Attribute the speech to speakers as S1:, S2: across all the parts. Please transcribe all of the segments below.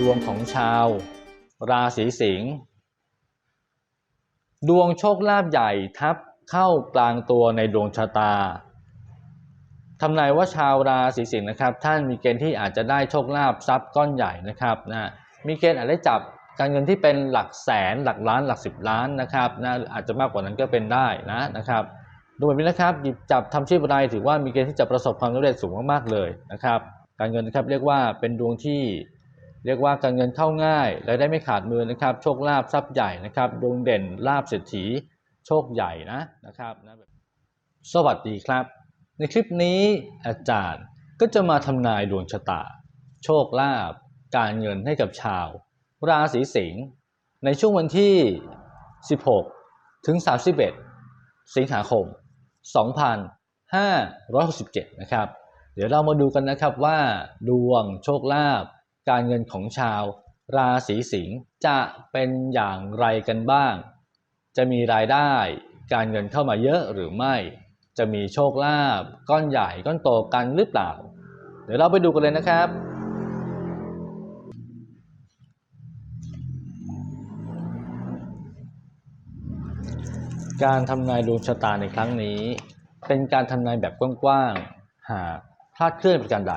S1: ดวงของชาว ราศีสิงห์ดวงโชคลาภใหญ่ทับเข้ากลางตัวในดวงชะตาทำนายว่าชาวราศีสิงห์นะครับ ท่านมีเกณฑ์ที่อาจจะได้โชคลาภทรัพย์ก้อนใหญ่นะครับนะมีเกณฑ์อาจได้จับการเงินที่เป็นหลักแสนหลักล้านหลักสิบล้านนะครับนะอาจจะมากกว่านั้นก็เป็นได้นะนะครับดูแบบนี้นะครับหยิบจับทำชีพอะไรถือว่ามีเกณฑ์ที่จะประสบความสำเร็จสูงมากๆเลยนะครับ การเงินนะครับเรียกว่าเป็นดวงที่ เรียกว่าการเงินเข้าง่ายรายได้ไม่ขาดมือนะครับ โชคลาภทรัพย์ใหญ่นะครับดวงเด่นลาภเศรษฐี โชคใหญ่นะนะครับสวัสดีครับ ในคลิปนี้อาจารย์ก็จะมาทำนายดวงชะตา โชคลาภการเงินให้กับชาว ราศีสิงห์ในช่วงวันที่ 16 ถึง 31 สิงหาคม 2567 นะครับ เดี๋ยวเรามาดูกันนะครับว่าดวงโชคลาภ การเงินของชาว ราศีสิงห์จะเป็นอย่างไรกันบ้าง จะมีรายได้การเงินเข้ามาเยอะหรือไม่ จะมีโชคลาภก้อนใหญ่ก้อนโตกันหรือเปล่า เดี๋ยวเราไปดูกันเลยนะครับ การทำนายดวงชะตาในครั้งนี้ เป็นการทำนายแบบกว้างๆหากพลาดเคลื่อนประการใด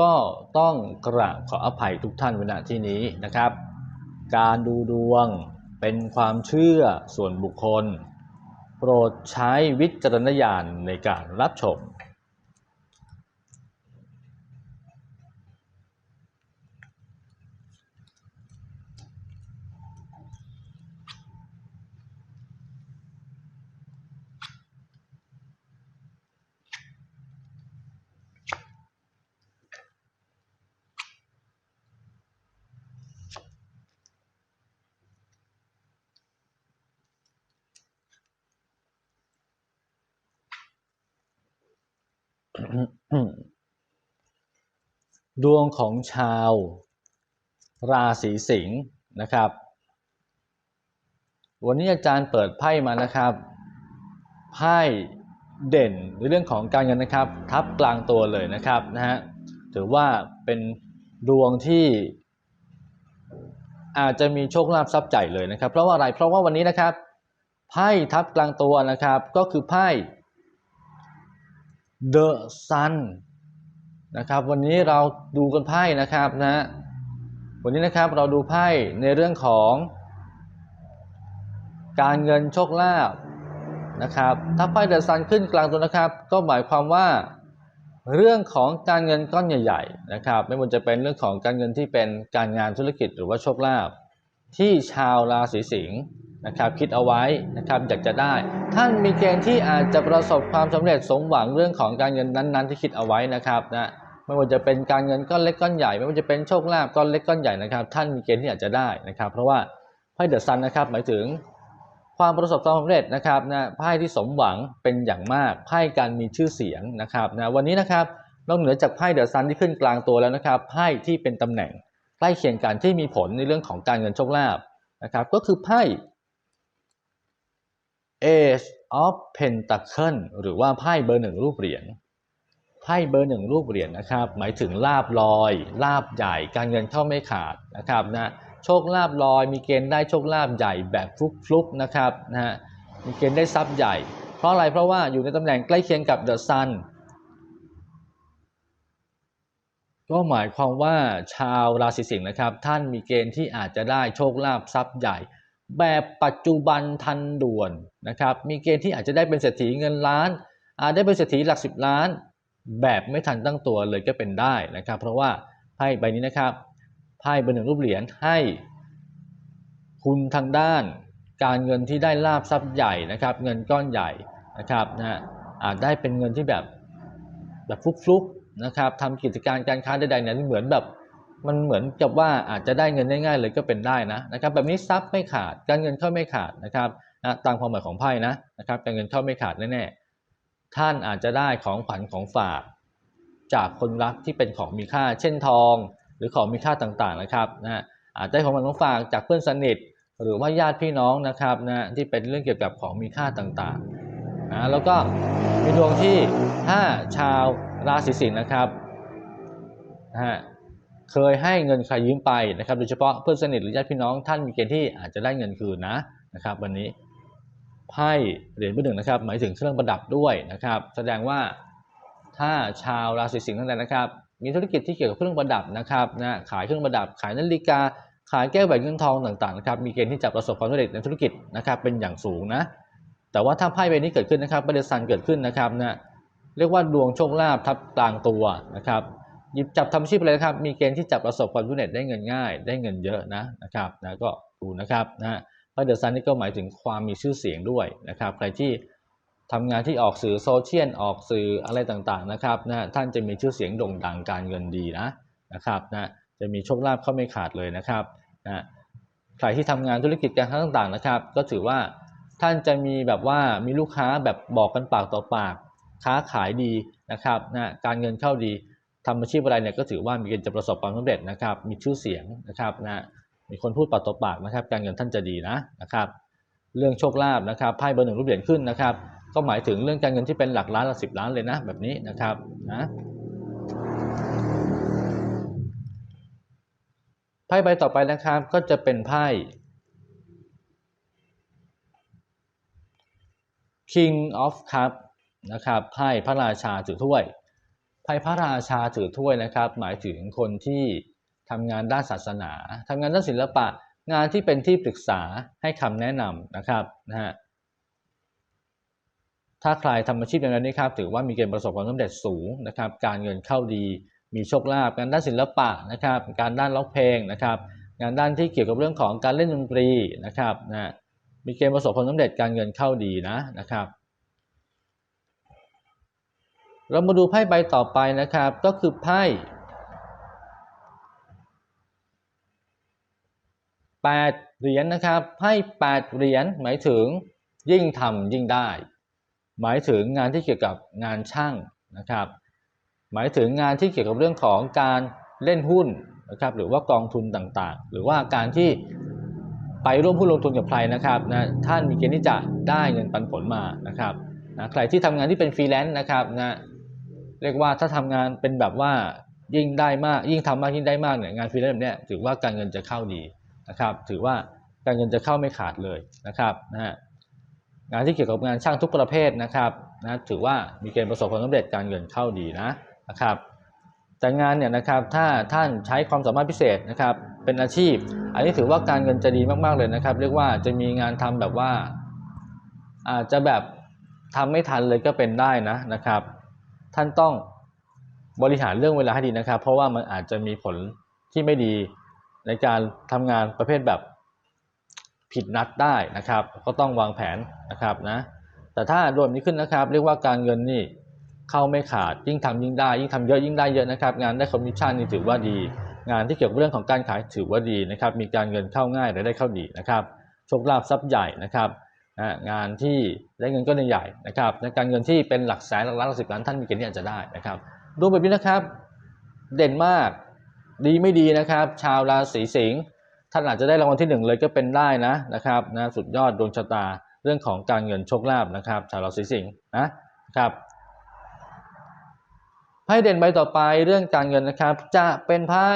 S1: ก็ต้องกราบขออภัยทุกท่านไว้ณที่นี้นะครับ การดูดวงเป็นความเชื่อส่วนบุคคล โปรดใช้วิจารณญาณในการรับชม ดวงของชาวราศีสิงห์นะครับ วันนี้อาจารย์เปิดไพ่มานะครับไพ่เด่นในเรื่องของการเงินนะครับ ทับกลางตัวเลยนะครับนะฮะถือว่าเป็นดวงที่อาจจะมีโชคลาภทรัพย์ใหญ่เลยนะครับ เพราะว่าอะไรเพราะว่าวันนี้นะครับไพ่ทับกลางตัวนะครับ ก็คือไพ่ The Sun นะครับวันนี้เราดูกันไพ่นะครับนะวันนี้นะครับเราดูไพ่ในเรื่องของ การเงินโชคลาภนะครับถ้าไพ่เดอะซันขึ้นกลางตัวนะครับ ก็หมายความว่าเรื่องของการเงินก้อนใหญ่ๆนะครับไม่ว่าจะเป็นเรื่องของการเงินที่เป็นการงานธุรกิจหรือว่าโชคลาภที่ชาวราศีสิงห์ นะครับคิดเอาไว้นะครับอยากจะได้ ท่านมีเกณฑ์ที่อาจจะประสบความสำเร็จสมหวังเรื่องของการเงินนั้น ๆ ที่คิดเอาไว้นะครับนะไม่ว่าจะเป็นการเงินก้อนเล็กก้อนใหญ่ ไม่ว่าจะเป็นโชคลาภก้อนเล็กก้อนใหญ่นะครับ ท่านมีเกณฑ์ที่อาจจะได้นะครับ เพราะว่าไพ่เดอะซันนะครับหมายถึงความประสบความสำเร็จนะครับนะไพ่ที่สมหวังเป็นอย่างมากไพ่การมีชื่อเสียงนะครับนะวันนี้นะครับนอกเหนือจากไพ่เดอะซันที่ขึ้นกลางตัวแล้วนะครับไพ่ที่เป็นตำแหน่งใกล้เคียงกันที่มีผลในเรื่องของการเงินโชคลาภนะครับก็คือไพ่ Ace of Pentacle หรือว่าไพ่เบอร์หนึ่งรูปเหรียญไพ่เบอร์หนึ่งรูปเหรียญนะครับ หมายถึงลาบลอยลาบใหญ่การเงินเข้าไม่ขาดนะครับนะโชคลาบลอย มีเกณฑ์ได้โชคลาบใหญ่แบบฟลุกๆนะครับนะฮะมีเกณฑ์ได้ทรัพย์ใหญ่ เพราะอะไรเพราะว่าอยู่ในตำแหน่งใกล้เคียงกับเดอะซันก็หมายความว่าชาวราศีสิงห์นะครับ ท่านมีเกณฑ์ที่อาจจะได้โชคลาภทรัพย์ใหญ่ แบบปัจจุบันทันด่วนนะครับมีเกณฑ์ที่อาจจะได้เป็นเศรษฐีเงินล้านอาจได้เป็นเศรษฐีหลักสิบล้าน แบบไม่ทันตั้งตัวเลยก็เป็นได้นะครับ เพราะว่าไพ่ใบนี้นะครับไพ่เบอร์หนึ่งรูปเหรียญให้คุณทางด้านการเงินที่ได้ลาบทรัพย์ใหญ่นะครับ เงินก้อนใหญ่นะครับนะฮะอาจได้เป็นเงินที่แบบแบบฟลุกๆนะครับทำกิจการการค้าใดๆเนี่ยเหมือนแบบ มันเหมือนกับว่าอาจจะได้เงินง่ายๆเลยก็เป็นได้นะนะครับแบบนี้ทรัพย์ไม่ขาดการเงินเข้าไม่ขาดนะครับนะตามความหมายของไพ่นะนะครับการเงินเข้าไม่ขาดแน่ๆท่านอาจจะได้ของขวัญของฝาก จากคนรักที่เป็นของมีค่า เช่นทอง หรือของมีค่าต่างๆนะครับนะอาจได้ของขวัญของฝากจากเพื่อนสนิท หรือว่าญาติพี่น้องนะครับนะที่เป็นเรื่องเกี่ยวกับของมีค่าต่างๆนะแล้วก็มีดวงที่ถ้าชาวราศีสิงห์นะครับนะฮะ เคยให้เงินใครยืมไปนะครับ โดยเฉพาะเพื่อนสนิทหรือญาติพี่น้องท่านมีเกณฑ์ที่อาจจะได้เงินคืนนะนะครับ วันนี้ไพ่เหรียญมือหนึ่งนะครับ หมายถึงเครื่องประดับด้วยนะครับ แสดงว่าถ้าชาวราศีสิงห์ทั้งหลายนะครับ มีธุรกิจที่เกี่ยวกับเครื่องประดับนะครับนะขายเครื่องประดับ ขายนาฬิกา ขายแก้วแหวนเงินทองต่างๆนะครับมีเกณฑ์ที่จะประสบความสำเร็จในธุรกิจนะครับ เป็นอย่างสูงนะแต่ว่าถ้าไพ่ใบนี้เกิดขึ้นนะครับประเด็นซันเกิดขึ้นนะครับนะเรียกว่าดวงโชคลาภทับกลางตัวนะครับ หยิบจับทำอาชีพอะไรนะครับ มีเกณฑ์ที่จะประสบความสำเร็จได้เงินง่าย ได้เงินเยอะนะนะครับนะก็ดูนะครับนะพระเดอะซันนี่ก็หมายถึงความมีชื่อเสียงด้วยนะครับ ใครที่ทำงานที่ออกสื่อโซเชียลออกสื่ออะไรต่างๆนะครับนะท่านจะมีชื่อเสียงโด่งดังการเงินดีนะนะครับนะจะมีโชคลาภเข้าไม่ขาดเลยนะครับนะใครที่ทำงานธุรกิจการค้าต่างๆนะครับ ก็ถือว่าท่านจะมีแบบว่ามีลูกค้าแบบบอกกันปากต่อปาก ค้าขายดีนะครับนะการเงินเข้าดี ทำอาชีพอะไรเนี่ยก็ถือว่ามีเกณฑ์จะประสบความสำเร็จนะครับ มีชื่อเสียงนะครับนะมีคนพูดปากต่อปากนะครับการเงินท่านจะดีนะนะครับ เรื่องโชคลาภนะครับไพ่เบอร์หนึ่งรูปเหรียญขึ้นนะครับ ก็หมายถึงเรื่องการเงินที่เป็นหลักล้านหลักสิบล้านเลยนะแบบนี้นะครับนะไพ่ใบต่อไปนะครับก็จะเป็นไพ่ King of Cup นะครับไพ่พระราชาถือถ้วย ไพ่พระราชาถือถ้วยนะครับ หมายถึงคนที่ทำงานด้านศาสนาทำงานด้านศิลปะ งานที่เป็นที่ปรึกษาให้คำแนะนำนะครับนะฮะถ้าใครทำอาชีพอย่างนี้ครับถือว่ามีเกณฑ์ประสบความสำเร็จสูงนะครับ การเงินเข้าดีมีโชคลาภงานด้านศิลปะนะครับ การด้านร้องเพลงนะครับ งานด้านที่เกี่ยวกับเรื่องของการเล่นดนตรีนะครับนะมีเกณฑ์ประสบความสำเร็จการเงินเข้าดีนะนะครับ เรามาดูไพ่ใบต่อไปนะครับ ก็คือไพ่แปดเหรียญนะครับไพ่แปดเหรียญหมายถึงยิ่งทำยิ่งได้ หมายถึงงานที่เกี่ยวกับงานช่างนะครับ หมายถึงงานที่เกี่ยวกับเรื่องของการเล่นหุ้นนะครับหรือว่ากองทุนต่างๆ หรือว่าการที่ไปร่วมหุ้นลงทุนกับใครนะครับนะท่านมีเกณฑ์ที่จะได้เงินปันผลมานะครับนะใครที่ทำงานที่เป็นฟรีแลนซ์นะครับนะ เรียกว่าถ้าทำงานเป็นแบบว่ายิ่งได้มาก ยิ่งทำมากยิ่งได้มากเนี่ยงานฟรีแลนซ์แบบเนี้ยถือว่าการเงินจะเข้าดีนะครับ ถือว่าการเงินจะเข้าไม่ขาดเลยนะครับนะฮะงานที่เกี่ยวกับงานช่างทุกประเภทนะครับนะถือว่ามีเกณฑ์ประสบความสำเร็จการเงินเข้าดีนะนะครับ แต่งานเนี่ยนะครับถ้าท่านใช้ความสามารถพิเศษนะครับเป็นอาชีพ อันนี้ถือว่าการเงินจะดีมากๆเลยนะครับ เรียกว่าจะมีงานทำแบบว่าอาจจะแบบทำไม่ทันเลยก็เป็นได้นะนะครับ ท่านต้องบริหารเรื่องเวลาให้ดีนะครับ เพราะว่ามันอาจจะมีผลที่ไม่ดีในการทำงานประเภทแบบผิดนัดได้นะครับ ก็ต้องวางแผนนะครับนะแต่ถ้าโดนนี้ขึ้นนะครับ เรียกว่าการเงินนี่เข้าไม่ขาดยิ่งทำยิ่งได้ ยิ่งทำเยอะยิ่งได้เยอะนะครับ งานได้คอมมิชชั่นนี่ถือว่าดี งานที่เกี่ยวกับเรื่องของการขายถือว่าดีนะครับ มีการเงินเข้าง่ายรายได้เข้าดีนะครับโชคลาภทรัพย์ใหญ่นะครับ งานที่ได้เงินก็ใหญ่นะครับในการเงินที่เป็นหลักแสนหลักล้านหลักสิบล้านท่านมีเกณฑ์ที่อาจจะได้นะครับดูแบบนี้นะครับ เด่นมากดีไม่ดีนะครับ ชาวราศีสิงห์ท่านอาจจะได้รางวัลที่หนึ่งเลยก็เป็นได้นะนะครับนะสุดยอดดวงชะตาเรื่องของการเงินโชคลาภนะครับ ชาวราศีสิงห์นะครับไพ่เด่นใบต่อไปเรื่องการเงินนะครับ จะเป็นไพ่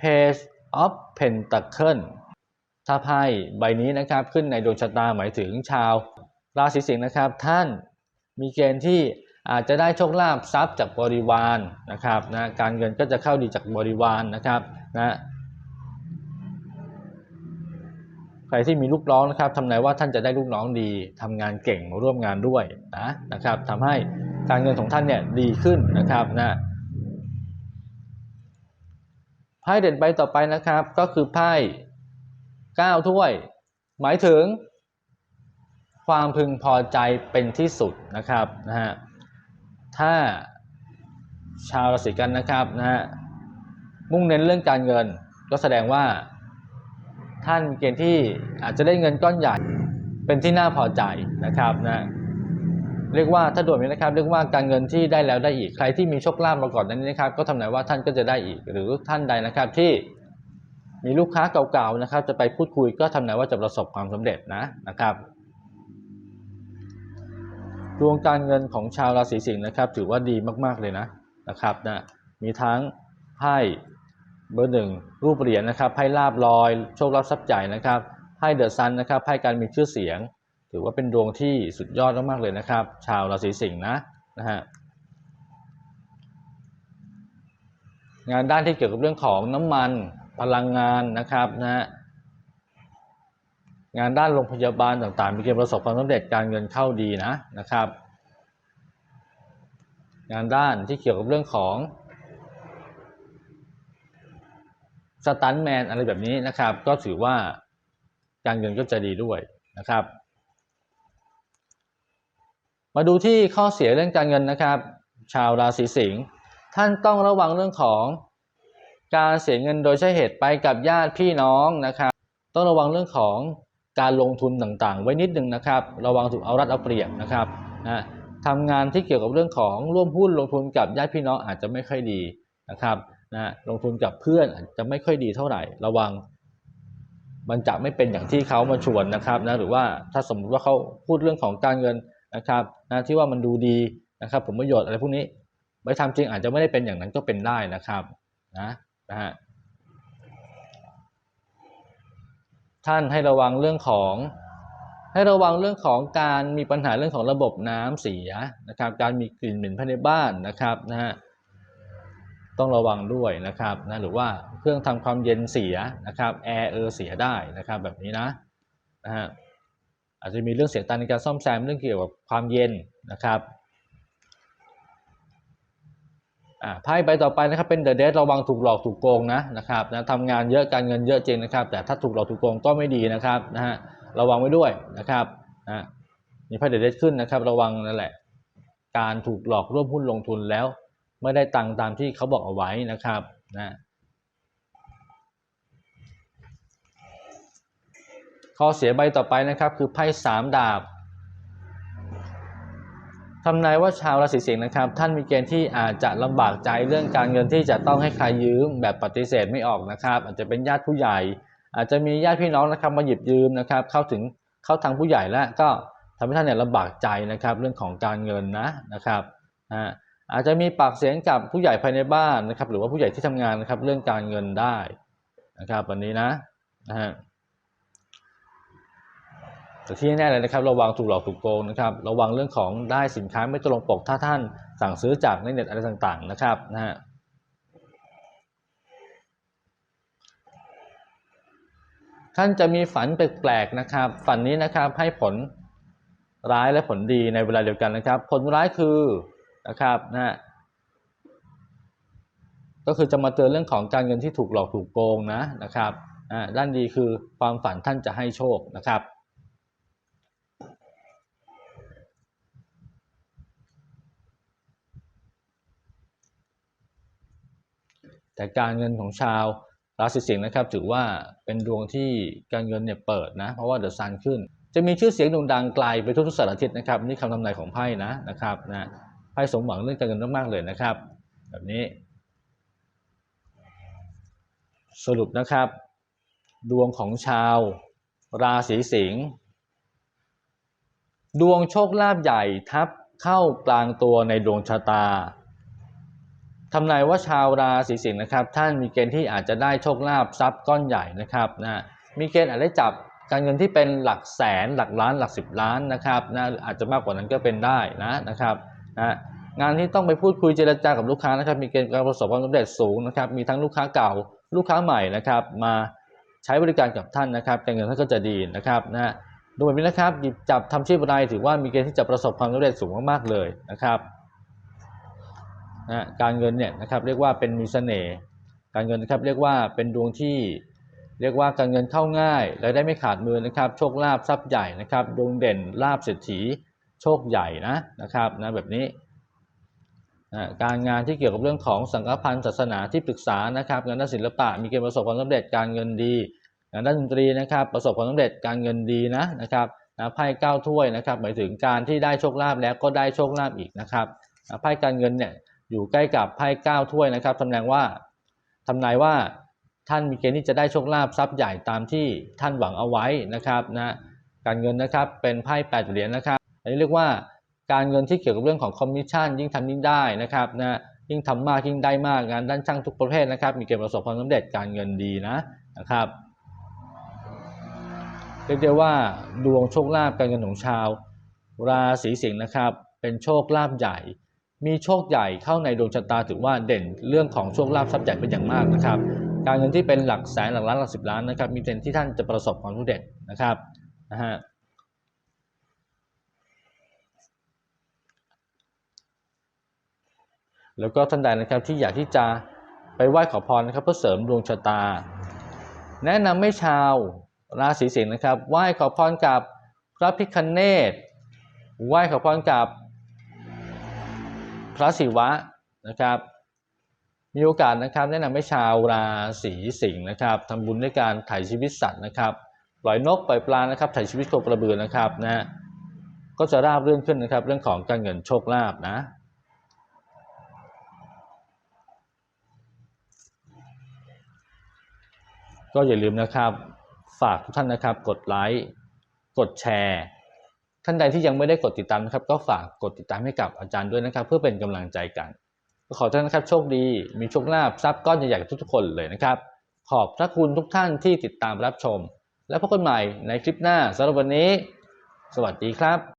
S1: Page of Pentacle ถ้าไพ่ใบนี้นะครับขึ้นในดวงชะตาหมายถึงชาวราศีสิงห์นะครับ ท่านมีเกณฑ์ที่อาจจะได้โชคลาภทรัพย์จากบริวารนะครับนะการเงินก็จะเข้าดีจากบริวารนะครับนะใครที่มีลูกน้องนะครับทำนายว่าท่านจะได้ลูกน้องดีทำงานเก่งมาร่วมงานด้วยนะนะครับทำให้การเงินของท่านเนี่ยดีขึ้นนะครับนะไพ่เด่นใบต่อไปนะครับ ก็คือไพ่ 9 ถ้วย หมายถึง ความพึงพอใจเป็นที่สุดนะครับนะฮะถ้าชาวราศีกันนะครับนะฮะมุ่งเน้นเรื่องการเงินก็แสดงว่า ท่านเกณฑ์ที่อาจจะได้เงินก้อนใหญ่เป็นที่น่าพอใจนะครับนะเรียกว่าถ้าโดดนี้นะครับ เรียกว่าการเงินที่ได้แล้วได้อีกใครที่มีโชคลาภมาก่อนนั้นนะครับ ก็ทำนายว่าท่านก็จะได้อีก หรือท่านใดนะครับที่ มีลูกค้าเก่าๆนะครับ จะไปพูดคุยก็ทำนายว่าจะประสบความสำเร็จนะนะครับดวงการเงินของชาวราศีสิงห์นะครับ ถือว่าดีมากๆเลยนะนะครับนะมีทั้งไพ่เบอร์หนึ่งรูปเหรียญนะครับไพ่ลาบลอย โชคลาภทรัพย์ใหญ่นะครับไพ่เดอะซันนะครับไพ่การมีชื่อเสียง ถือว่าเป็นดวงที่สุดยอดมากๆเลยนะครับ ชาวราศีสิงห์นะนะฮะงานด้านที่เกี่ยวกับเรื่องของน้ำมัน พลังงานนะครับนะฮะงานด้านโรงพยาบาลต่างๆ มีเกณฑ์ประสบความสำเร็จการเงินเข้าดีนะนะครับ งานด้านที่เกี่ยวกับเรื่องของสตันแมนอะไรแบบนี้นะครับ ก็ถือว่าการเงินก็จะดีด้วยนะครับ มาดูที่ข้อเสียเรื่องการเงินนะครับ ชาวราศีสิงห์ท่านต้องระวังเรื่องของ การเสียเงินโดยใช้เหตุไปกับญาติพี่น้องนะครับ ต้องระวังเรื่องของการลงทุนต่างๆ ไว้นิดนึงนะครับ ระวังถูกเอารัดเอาเปรียบนะครับนะทำงานที่เกี่ยวกับเรื่องของร่วมหุ้นลงทุนกับญาติพี่น้องอาจจะไม่ค่อยดีนะครับนะลงทุนกับเพื่อนอาจจะไม่ค่อยดีเท่าไหร่ ระวัง มันจะไม่เป็นอย่างที่เขามาชวนนะครับนะหรือว่าถ้าสมมติว่าเขาพูดเรื่องของการเงินนะครับนะที่ว่ามันดูดีนะครับผลประโยชน์อะไรพวกนี้ไปทำจริงอาจจะไม่ได้เป็นอย่างนั้นก็เป็นได้นะครับนะ นะฮะท่านให้ระวังเรื่องของ ให้ระวังเรื่องของการมีปัญหาเรื่องของระบบน้ำเสียนะครับ การมีกลิ่นเหม็นภายในบ้านนะครับนะฮะต้องระวังด้วยนะครับนะหรือว่าเครื่องทำความเย็นเสียนะครับแอร์เออเสียได้นะครับแบบนี้นะนะฮะอาจจะมีเรื่องเสียตังค์ในการซ่อมแซมเรื่องเกี่ยวกับความเย็นนะครับ อ่าไพ่ใบต่อไปนะครับเป็นเดอะเดระวังถูกหลอกถูกโกงนะนะครับนะทำงานเยอะการเงินเยอะจริงนะครับ แต่ถ้าถูกหลอกถูกโกงก็ไม่ดีนะครับนะฮะระวังไว้ด้วยนะครับนะมีไพ่เดอะเดขึ้นนะครับ ระวังนั่นแหละ การถูกหลอกร่วมหุ้นลงทุนแล้ว ไม่ได้ตังค์ตามที่เขาบอกเอาไว้นะครับนะข้อเสียใบต่อไปนะครับ คือไพ่สามดาบ ทำนายว่าชาวราศีสิงห์นะครับ ท่านมีเกณฑ์ที่อาจจะลำบากใจเรื่องการเงินที่จะต้องให้ใครยืมแบบปฏิเสธไม่ออกนะครับ อาจจะเป็นญาติผู้ใหญ่ อาจจะมีญาติพี่น้องนะครับมาหยิบยืมนะครับ เข้าถึงเข้าทางผู้ใหญ่แล้วก็ทำให้ท่านเนี่ยลำบากใจนะครับ เรื่องของการเงินนะนะครับอ่าอาจจะมีปากเสียงกับผู้ใหญ่ภายในบ้านนะครับ หรือว่าผู้ใหญ่ที่ทำงานนะครับ เรื่องการเงินได้นะครับวันนี้นะนะฮะ แต่ที่แน่เลยนะครับ ระวังถูกหลอกถูกโกงนะครับ ระวังเรื่องของได้สินค้าไม่ตรงปกถ้าท่านสั่งซื้อจากในเน็ตอะไรต่างๆนะครับนะฮะท่านจะมีฝันแปลกๆนะครับ ฝันนี้นะครับให้ผลร้ายและผลดีในเวลาเดียวกันนะครับ ผลร้ายคือนะครับนะฮะก็คือจะมาเตือนเรื่องของการเงินที่ถูกหลอกถูกโกงนะนะครับอ่าด้านดีคือความฝันท่านจะให้โชคนะครับ แต่การเงินของชาวราศีสิงห์นะครับถือว่าเป็นดวงที่การเงินเนี่ยเปิดนะเพราะว่าเดอะซันขึ้น จะมีชื่อเสียงโด่งดังไกลไปทั่วทุกสารทิศนะครับนี่คำทำนายของไพ่นะนะครับนะไพ่สมหวังเรื่องการเงินมากๆเลยนะครับ แบบนี้ สรุปนะครับ ดวงของชาวราศีสิงห์ดวงโชคลาภใหญ่ทับเข้ากลางตัวในดวงชะตา ทำนายว่าชาวราศีสิงห์นะครับ ท่านมีเกณฑ์ที่อาจจะได้โชคลาภทรัพย์ก้อนใหญ่นะครับนะมีเกณฑ์อาจได้จับการเงินที่เป็นหลักแสนหลักล้านหลักสิบล้านนะครับนะอาจจะมากกว่านั้นก็เป็นได้นะนะครับนะงานที่ต้องไปพูดคุยเจรจากับลูกค้านะครับ มีเกณฑ์การประสบความสำเร็จสูงนะครับ มีทั้งลูกค้าเก่าลูกค้าใหม่นะครับ มาใช้บริการกับท่านนะครับการเงินท่านก็จะดีนะครับนะดูแบบนี้นะครับหยิบจับทำชีพรายถือว่ามีเกณฑ์ที่จะประสบความสำเร็จสูงมากๆเลยนะครับ นะการเงินเนี่ยนะครับเรียกว่าเป็นมีเสน่ห์การเงินนะครับเรียกว่าเป็นดวงที่ เรียกว่าการเงินเข้าง่ายรายได้ไม่ขาดมือนะครับ โชคลาภทรัพย์ใหญ่นะครับดวงเด่นลาภเศรษฐีโชคใหญ่นะนะครับนะแบบนี้นะการงานที่เกี่ยวกับเรื่องของสังฆพันธ์ศาสนาที่ปรึกษานะครับงานด้านศิลปะมีเกณฑ์ประสบความสำเร็จการเงินดีงานด้านดนตรีนะครับประสบความสำเร็จการเงินดีนะนะครับนะไพ่เก้าถ้วยนะครับหมายถึงการที่ได้โชคลาภแล้วก็ได้โชคลาภอีกนะครับนะไพ่การเงินเนี่ย อยู่ใกล้กับไพ่เก้าถ้วยนะครับทำนายว่าทำนายว่าท่านมีเกณฑ์ที่จะได้โชคลาภทรัพย์ใหญ่ตามที่ท่านหวังเอาไว้นะครับนะการเงินนะครับเป็นไพ่แปดเหรียญนะครับอันนี้เรียกว่าการเงินที่เกี่ยวกับเรื่องของคอมมิชชั่นยิ่งทำยิ่งได้นะครับนะยิ่งทำมากยิ่งได้มากงานด้านช่างทุกประเภทนะครับ มีเกณฑ์ประสบความสำเร็จการเงินดีนะนะครับเรียกได้ว่าดวงโชคลาภการเงินของชาว ราศีสิงห์นะครับ เป็นโชคลาภใหญ่ มีโชคใหญ่เข้าในดวงชะตาถือว่าเด่นเรื่องของโชคลาภทรัพย์ใหญ่เป็นอย่างมากนะครับ การเงินที่เป็นหลักแสนหลักล้านหลักสิบล้านนะครับ มีเกณฑ์ที่ท่านจะประสบความสำเร็จนะครับนะฮะแล้วก็ท่านใดนะครับที่อยากที่จะไปไหว้ขอพรนะครับเพื่อเสริมดวงชะตา แนะนำให้ชาวราศีสิงห์นะครับไหว้ขอพรกับพระพิคเนตไหว้ขอพรกับ พระศิวะนะครับ มีโอกาสนะครับ แนะนำให้ชาวราศีสิงห์นะครับทำบุญด้วยการถ่ายชีวิตสัตว์นะครับ ปล่อยนกปล่อยปลานะครับถ่ายชีวิตโคกระบือนะครับนะฮะก็จะราบเรื่นขึ้นนะครับ เรื่องของการเงินโชคลาภนะก็อย่าลืมนะครับ ฝากทุกท่านนะครับ กดไลค์ กดแชร์ ท่านใดที่ยังไม่ได้กดติดตามนะครับ ก็ฝากกดติดตามให้กับอาจารย์ด้วยนะครับ เพื่อเป็นกำลังใจกัน ขอท่านนะครับโชคดี มีโชคลาภทรัพย์ก้อนใหญ่ๆทุกๆคนเลยนะครับ ขอบพระคุณทุกท่านที่ติดตามรับชม และพบกันใหม่ในคลิปหน้าสำหรับวันนี้ สวัสดีครับ